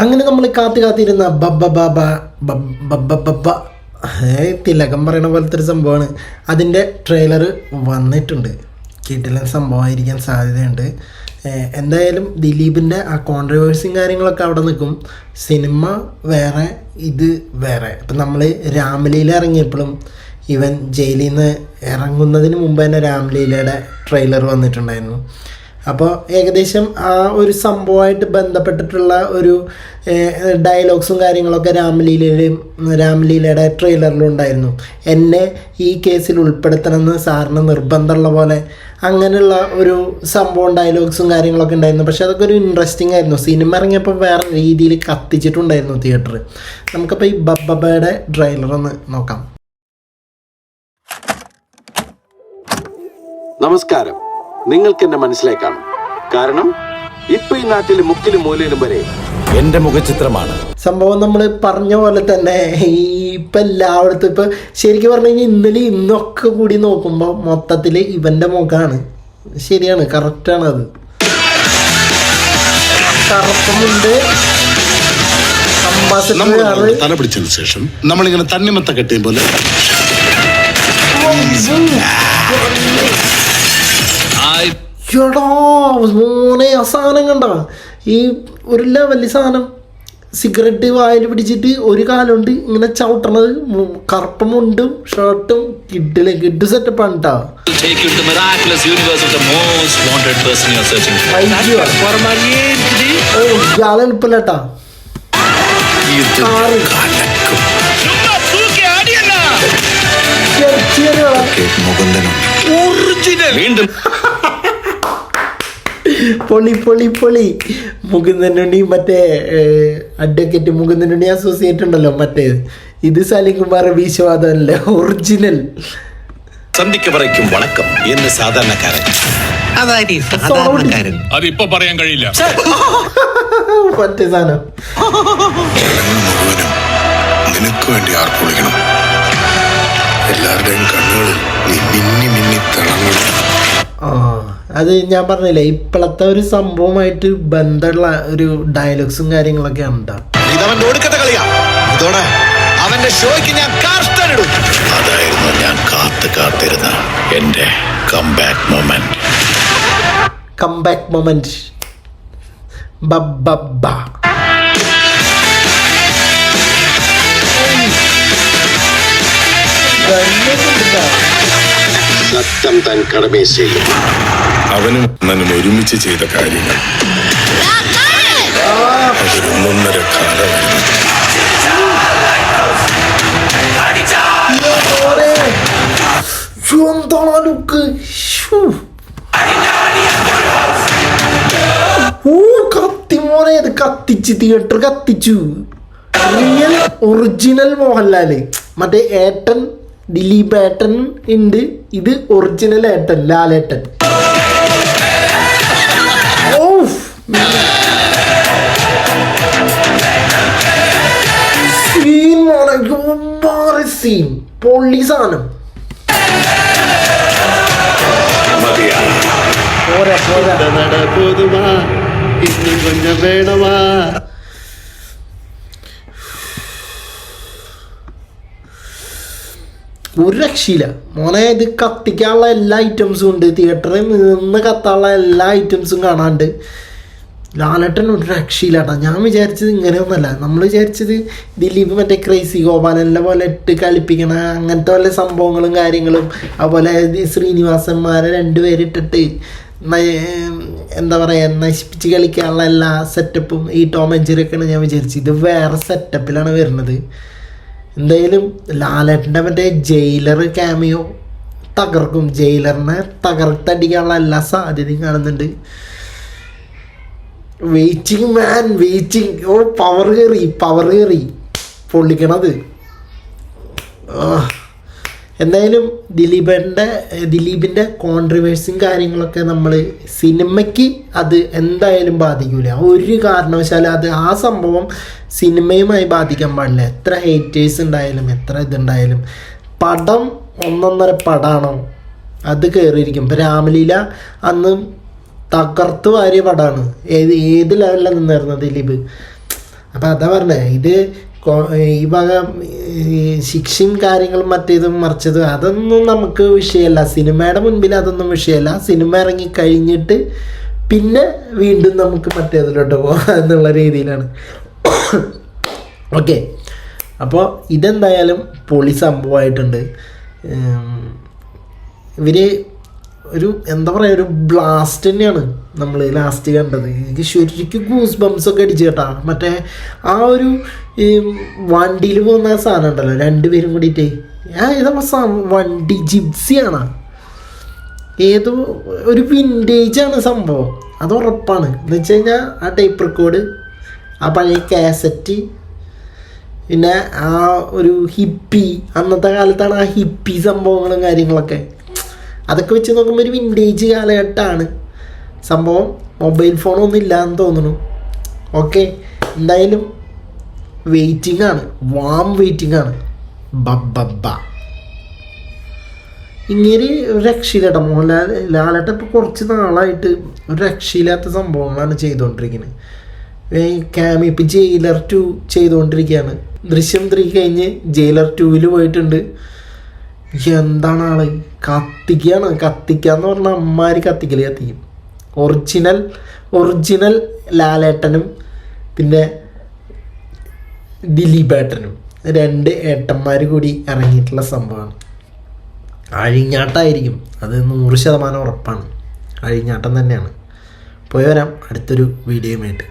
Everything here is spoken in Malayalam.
അങ്ങനെ നമ്മൾ കാത്തു കാത്തിരുന്ന ബബ്ബ തിലകം പറയണ പോലത്തെ ഒരു സംഭവമാണ്. അതിന്റെ ട്രെയിലർ വന്നിട്ടുണ്ട്. കിട്ടില്ല സംഭവമായിരിക്കാൻ സാധ്യതയുണ്ട്. എന്തായാലും ദിലീപിന്റെ ആ കോൺട്രവേഴ്സിയും കാര്യങ്ങളൊക്കെ അവിടെ നിൽക്കും. സിനിമ വേറെ ഇത് വേറെ. ഇപ്പം നമ്മൾ രാംലീല ഇറങ്ങിയപ്പോഴും ഇവൻ ജയിലിൽ നിന്ന് ഇറങ്ങുന്നതിന് മുമ്പ് തന്നെ രാംലീലയുടെ ട്രെയിലർ വന്നിട്ടുണ്ടായിരുന്നു. അപ്പോൾ ഏകദേശം ആ ഒരു സംഭവമായിട്ട് ബന്ധപ്പെട്ടിട്ടുള്ള ഒരു ഡയലോഗ്സും കാര്യങ്ങളൊക്കെ രാമലീലയിലും രാംലീലയുടെ ട്രെയിലറിലും ഉണ്ടായിരുന്നു. എന്നെ ഈ കേസിൽ ഉൾപ്പെടുത്തണമെന്ന് സാറിന് നിർബന്ധമുള്ള പോലെ അങ്ങനെയുള്ള ഒരു സംഭവം ഡയലോഗ്സും കാര്യങ്ങളൊക്കെ ഉണ്ടായിരുന്നു. പക്ഷെ അതൊക്കെ ഒരു ഇൻട്രസ്റ്റിംഗ് ആയിരുന്നു. സിനിമ ഇറങ്ങിയപ്പോൾ വേറെ രീതിയിൽ കത്തിച്ചിട്ടുണ്ടായിരുന്നു തിയേറ്റർ നമുക്കപ്പോൾ ഈ ബബ്ബയുടെ ട്രെയിലർ ഒന്ന് നോക്കാം. നമസ്കാരം. നിങ്ങൾക്ക് എന്നെ മനസ്സിലായി കാണും കാരണം ഇപ്പൊ ഈ നാട്ടിലെ മുക്കിലും മൂലയിലും വരെ എന്റെ മുഖചിത്രമാണ്. സംഭവം നമ്മൾ പറഞ്ഞ പോലെ തന്നെ ഈ ഇപ്പം എല്ലായിടത്തും ഇപ്പം ശരിക്കും പറഞ്ഞു കഴിഞ്ഞാൽ ഇന്നലെ ഇന്നൊക്കെ കൂടി നോക്കുമ്പോൾ മൊത്തത്തിൽ ഇവന്റെ മുഖമാണ് ശരിയാണ് കറക്റ്റാണ് അത്. കറുപ്പമുണ്ട്. തല പിടിച്ചതിന് ശേഷം നമ്മളിങ്ങനെ തണ്ണിമത്ത കെട്ടിയ പോലെ എടാ മോനെ ആ സാധനം കണ്ട? ഈ ഒരു വലിയ സാധനം. സിഗരറ്റ് വായിൽ പിടിച്ചിട്ട് ഒരു കാലുണ്ട് ഇങ്ങനെ ചവിട്ടണത്. കറുപ്പും മുണ്ടും ഷർട്ടും കിഡിലെ കിഡ് സെറ്റപ്പ് കേട്ടോ ഇയാളെ എളുപ്പമില്ല കേട്ടാ ചെറിയ വീണ്ടും. പൊളി പൊളി പൊളി. മുകുന്ദനുണ്ണി മറ്റേ അഡ്വക്കേറ്റ് മുകുന്ദനുണ്ണി അസോസിയേറ്റ് ഉണ്ടല്ലോ മറ്റേ. ഇത് സലിംകുമാർ വിശ്വാദമല്ലേ ഒറിജിനൽ സന്ധിക്ക് പറയ്ക്കും വണക്കം എന്ന് സാധാരണക്കാരൻ. സാധാരണക്കാരൻ. അതിപ്പോ പറയാൻ കഴിയില്ല. മറ്റേ സാധനം. നിനക്ക് വേണ്ടി ആർപ്പ് വിളിക്കണം എല്ലാവരുടെയും കണ്ണുകളിൽ മിന്നി മിന്നി തിളങ്ങണം ആ അത് ഞാൻ പറഞ്ഞില്ലേ ഇപ്പോഴത്തെ ഒരു സംഭവമായിട്ട് ബന്ധമുള്ള ഒരു ഡയലോഗ്സും കാര്യങ്ങളൊക്കെ ഉണ്ടാ. ഇതവന്റെ ഒടുക്കത്തെ കളിയാ. ഇതോടെ അവന്റെ ഷോയ്ക്ക് ഞാൻ കാർഷ്ടനിടും അതായിരുന്നു ഞാൻ കാത്തു കാത്തിരുന്ന എന്റെ കംബാക്ക് മൊമെന്റ് കംബാക്ക് മൊമെന്റ് ബബ്ബ സത്യം താൻ കടമയെ ചെയ്യും അവനും അണ്ണനും ഒരുമിച്ച് ചെയ്ത കാര്യങ്ങൾ. ഒന്നൊന്നര കാലമായിരുന്നു. എന്താണ് ലുക്ക് ഓ കത്തി മോനെ ഇത് കത്തിച്ച് തിയേറ്റർ കത്തിച്ചു. Real original Mohanlal. മറ്റേ ഏട്ടൻ ദിലീപ് ഏട്ടൻ ഉണ്ട്. ഇത് ഒറിജിനൽ ഏട്ടൻ ലാലേട്ടൻ. സീൻ മോനെ സീൻ പൊള്ളി സാധനം. പോരാ പോരാ. ഒരു രക്ഷയില്ല. മോനെ ഇത് കത്തിക്കാനുള്ള എല്ലാ ഐറ്റംസും ഉണ്ട്. തിയേറ്ററിൽ നിന്ന് കത്താനുള്ള എല്ലാ ഐറ്റംസും കാണാണ്ട്. ലാലട്ടൻ ഒരു രക്ഷയില്ലാട്ടാ. ഞാൻ വിചാരിച്ചത് ഇങ്ങനെയൊന്നല്ല നമ്മൾ വിചാരിച്ചത് ദിലീപ് മറ്റേ ക്രൈസി ഗോപാലനെ പോലെ ഇട്ട് കളിപ്പിക്കണ അങ്ങനത്തെ വല്ല സംഭവങ്ങളും കാര്യങ്ങളും. അതുപോലെ ശ്രീനിവാസന്മാരെ രണ്ടുപേരിട്ടിട്ട് എന്താ പറയുക നശിപ്പിച്ച് കളിക്കാനുള്ള എല്ലാ സെറ്റപ്പും ഈ ടോം ആൻഡ് ഞാൻ വിചാരിച്ചത്. ഇത് വേറെ സെറ്റപ്പിലാണ് വരുന്നത്. എന്തായാലും ലാലേട്ടന്റെ ജയിലർ ക്യാമിയോ തകർക്കും. ജയിലറിനെ തകർത്തടിക്കാനുള്ള എല്ലാ സാധ്യതയും കാണുന്നുണ്ട്. വെയിറ്റിംഗ് മാൻ വെയിറ്റിംഗ് ഓ പവർ കയറി പവർ കയറി. പൊള്ളിക്കണത്. ആ. എന്തായാലും ദിലീപന്റെ ദിലീപിന്റെ കോൺട്രിവേഴ്സും കാര്യങ്ങളൊക്കെ നമ്മൾ സിനിമയ്ക്ക് അത് എന്തായാലും ബാധിക്കൂല. ഒരു കാരണവശാലും അത് ആ സംഭവം സിനിമയുമായി ബാധിക്കാൻ പാടില്ല. എത്ര ഹേറ്റേഴ്സ് ഉണ്ടായാലും എത്ര ഇതുണ്ടായാലും. പടം ഒന്നൊന്നര പടമാണോ അത് കയറിയിരിക്കും ഇപ്പം രാമലീല അന്ന് തകർത്ത് വാരിയ പടമാണ് ഏത് ഏത് ലെവലിലാണ് നിന്നായിരുന്നു ദിലീപ്? അപ്പം അതാ പറഞ്ഞത് ഇത് ഈ വക ശിക്ഷയും കാര്യങ്ങളും മറ്റേതും മറിച്ചതും അതൊന്നും നമുക്ക് വിഷയമല്ല. സിനിമയുടെ മുൻപിൽ അതൊന്നും വിഷയമല്ല. സിനിമ ഇറങ്ങി കഴിഞ്ഞിട്ട് പിന്നെ വീണ്ടും നമുക്ക് മറ്റേതിലോട്ട് പോകാം എന്നുള്ള രീതിയിലാണ്. ഓക്കെ അപ്പോൾ ഇതെന്തായാലും പൊളി സംഭവമായിട്ടുണ്ട്. ഇവർ ഒരു എന്താ പറയുക ഒരു ബ്ലാസ്റ്റ് തന്നെയാണ് നമ്മൾ ലാസ്റ്റ് കണ്ടത്. എനിക്ക് ശരിക്കും ഗൂസ് ബംസ് ഒക്കെ അടിച്ചു കേട്ടാ. മറ്റേ ആ ഒരു ഈ വണ്ടിയിൽ പോകുന്ന സാധനം ഉണ്ടല്ലോ രണ്ടുപേരും കൂടിയിട്ട്. ആ സാ- വണ്ടി ജിപ്സിയാണ്. ഏതോ ഒരു വിന്റേജ് ആണ് സംഭവം. അത് ഉറപ്പാണ്. എന്ന് വെച്ച് കഴിഞ്ഞാൽ ആ ടൈപ്പ് റെക്കോർഡ് ആ പഴയ കാസറ്റ് പിന്നെ ആ ഒരു ഹിപ്പി അന്നത്തെ കാലത്താണ് ആ ഹിപ്പി സംഭവങ്ങളും കാര്യങ്ങളൊക്കെ. അതൊക്കെ വെച്ച് നോക്കുമ്പോൾ ഒരു വിന്റേജ് കാലഘട്ടമാണ് സംഭവം മൊബൈൽ ഫോണൊന്നും ഇല്ലാന്ന് തോന്നുന്നു. ഓക്കെ എന്തായാലും വെയിറ്റിംഗ് ആണ്. വാം വെയിറ്റിംഗ് ആണ്. ബബ്ബ ഇങ്ങനെ ഒരു രക്ഷയില്ലാട്ടോ. മോഹൻലാൽ ലാലേട്ട ഇപ്പോൾ കുറച്ച് നാളായിട്ട് ഒരു രക്ഷയില്ലാത്ത സംഭവങ്ങളാണ് ചെയ്തുകൊണ്ടിരിക്കുന്നത് ക്യാമി ഇപ്പം ജയിലർ ടു ചെയ്തുകൊണ്ടിരിക്കുകയാണ് ദൃശ്യം ത്രീ കഴിഞ്ഞ് ജയിലർ ടുവിൽ പോയിട്ടുണ്ട്. എന്താണ് ആൾ കത്തിക്കുകയാണ് കത്തിക്കാന്ന് പറഞ്ഞാൽ അമ്മാര് കത്തിക്കൽ കത്തിക്കും. ഒറിജിനൽ ഒറിജിനൽ ലാലേട്ടനും പിന്നെ ദിലീപേട്ടനും. രണ്ട് ഏട്ടന്മാർ കൂടി ഇറങ്ങിയിട്ടുള്ള സംഭവമാണ്. അഴിഞ്ഞാട്ടായിരിക്കും. അത് നൂറ് ശതമാനം ഉറപ്പാണ്. അഴിഞ്ഞാട്ടം തന്നെയാണ്. പോയി വരാം. അടുത്തൊരു വീഡിയോയുമായിട്ട്.